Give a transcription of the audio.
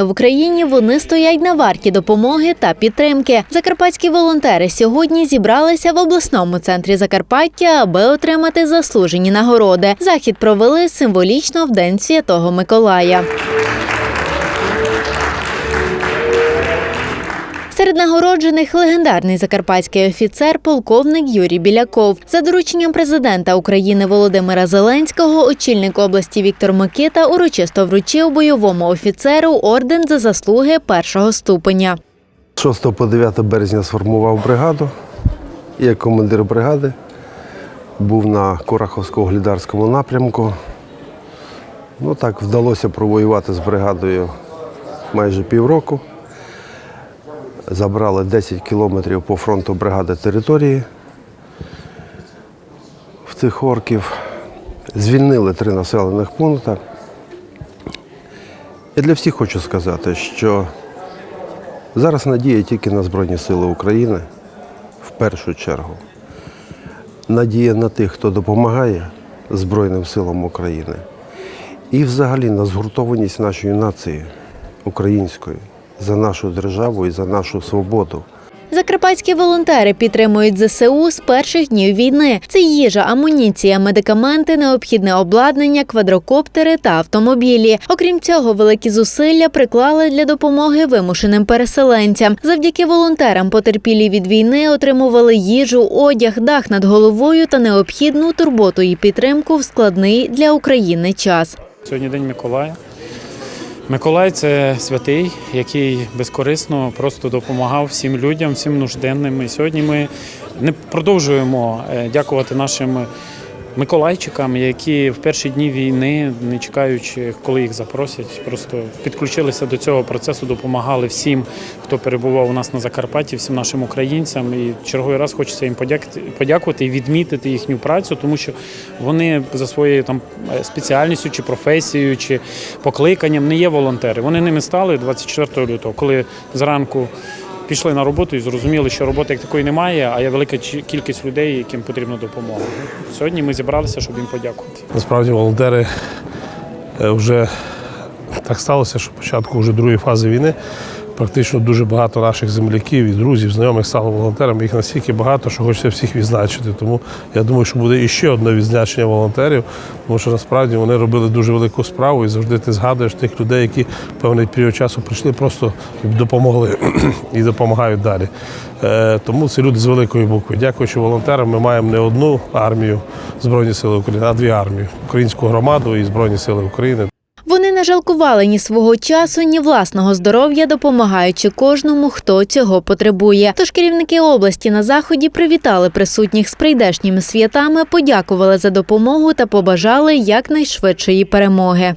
Україні вони стоять на варті допомоги та підтримки. Закарпатські волонтери сьогодні зібралися в обласному центрі Закарпаття, аби отримати заслужені нагороди. Захід провели символічно в день Святого Миколая. Серед нагороджених легендарний закарпатський офіцер, полковник Юрій Біляков. За дорученням президента України Володимира Зеленського, очільник області Віктор Микита урочисто вручив бойовому офіцеру орден за заслуги першого ступеня. 6 по 9 березня сформував бригаду. Як командир бригади був на Кураховсько-Глідарському напрямку. Ну так вдалося провоювати з бригадою майже півроку. Забрали 10 кілометрів по фронту бригади території в цих орків. Звільнили три населених пункти. Я для всіх хочу сказати, що Зараз надія тільки на Збройні Сили України в першу чергу. Надія на тих, хто допомагає Збройним силам України. І взагалі на згуртованість нашої нації української за нашу державу і за нашу свободу. Закарпатські волонтери підтримують ЗСУ з перших днів війни. Це їжа, амуніція, медикаменти, необхідне обладнання, квадрокоптери та автомобілі. Окрім цього, великі зусилля приклали для допомоги вимушеним переселенцям. Завдяки волонтерам потерпілі від війни отримували їжу, одяг, дах над головою та необхідну турботу і підтримку в складний для України час. Сьогодні День Миколая. Миколай це святий, який безкорисно просто допомагав всім людям, всім нужденним. І сьогодні ми не продовжуємо е, дякувати нашим миколайчикам, які в перші дні війни, не чекаючи, коли їх запросять, просто підключилися до цього процесу, допомагали всім, хто перебував у нас на Закарпатті, всім нашим українцям. І черговий раз хочеться їм подякувати, і відмітити їхню працю, тому що вони за своєю там спеціальністю чи професією, чи покликанням не є волонтери. Вони ними стали 24 лютого, коли зранку. Пішли на роботу і зрозуміли, що роботи як такої немає, а є велика кількість людей, яким потрібна допомога. Сьогодні ми зібралися, щоб їм подякувати. Насправді волонтери е, вже так сталося, що початку вже другої фази війни практично дуже багато наших земляків і друзів, знайомих стало волонтерами. Їх настільки багато, що хочеться всіх відзначити. Тому я думаю, що буде іще одне відзначення волонтерів, тому що насправді вони робили дуже велику справу і завжди ти згадуєш тих людей, які певний період часу прийшли, просто допомогли і допомагають далі. Е, Тому це люди з великої букви. Дякуючи волонтерам, ми маємо не одну армію Збройні Сили України, а дві армії українську громаду і Збройні Сили України. Вони не жалкували ні свого часу, ні власного здоров'я, допомагаючи кожному, хто цього потребує. Тож керівники області на заході привітали присутніх з прийдешніми святами, подякували за допомогу та побажали якнайшвидшої перемоги.